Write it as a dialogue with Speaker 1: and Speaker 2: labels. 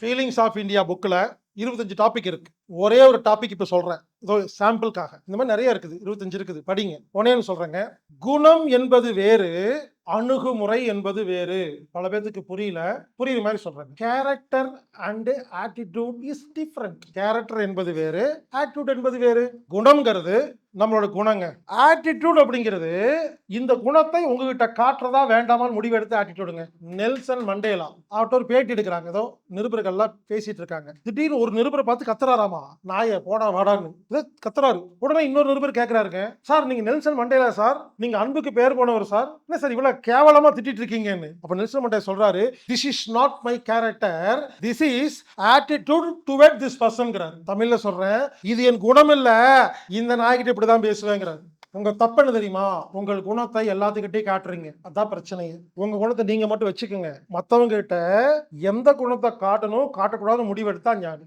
Speaker 1: Feelings of India புக்கில் இருபத்தஞ்சு topic இருக்கு. ஒரே ஒரு டாபிக் இப்போ சொல்கிறேன் இதோ சாம்பிளுக்காக இந்த மாதிரி நிறைய இருக்குது. இருபத்தஞ்சு இருக்குது. படிங்க. ஒன்னேன்னு சொல்கிறேங்க குணம் என்பது வேறு அணுகுமுறை என்பது வேறு. பல பேர்த்துக்கு புரியல. புரியுற மாதிரி சொல்றேன் character and attitude is different character என்பது வேறு ஆட்டிடியூட் என்பது வேறு. குணம்ங்கிறது நம்மளோட குணங்க. ஆட்டிடியூட் அப்படிங்கிறது இந்த குணத்தை உங்ககிட்ட காட்டுறதா வேண்டாமான்னு முடிவெடுத்து ஆட்டிடியூடுங்க நெல்சன் மண்டேலா. அவர்கிட்ட ஒரு பேட்டி எடுக்கிறாங்க. ஏதோ நிருபர்கள்லாம் பேசிட்டு இருக்காங்க. திடீர்னு ஒரு நிருபரை பார்த்து கத்துறாராமா? நாய போடா வாடான்னு. கத்துறாரு. உடனே இன்னொரு நிருபர் கேட்கிறாருங்க சார் நீங்க நெல்சன் மண்டேலா சார்? நீங்க அன்புக்கு பேர் போனவர் சார்? என்ன சார் இவ்வளவு கேவலமா திட்டிட்டு இருக்கீங்கன்னு? அப்ப நெல்சன் மண்டே சொல்றாரு this is not my character this is attitude duet this பர்சன்ங்கிறார் தமிழ்ல சொல்றேன் இது என் குணம் இல்ல இந்த நாய்கிட்ட இப்படிதான் பேசுவேங்கிறாரு உங்க தப்புன்னு தெரியுமா? உங்கள் குணத்தை எல்லாத்துக்கிட்டையும் காட்டுறீங்க. அதான் பிரச்சனையே உங்க குணத்தை நீங்க மட்டும் வச்சுக்கோங்க. மத்தவங்க கிட்ட எந்த குணத்தை காட்டணும் காட்டக்கூடாது முடிவெடுத்தா ஞானி.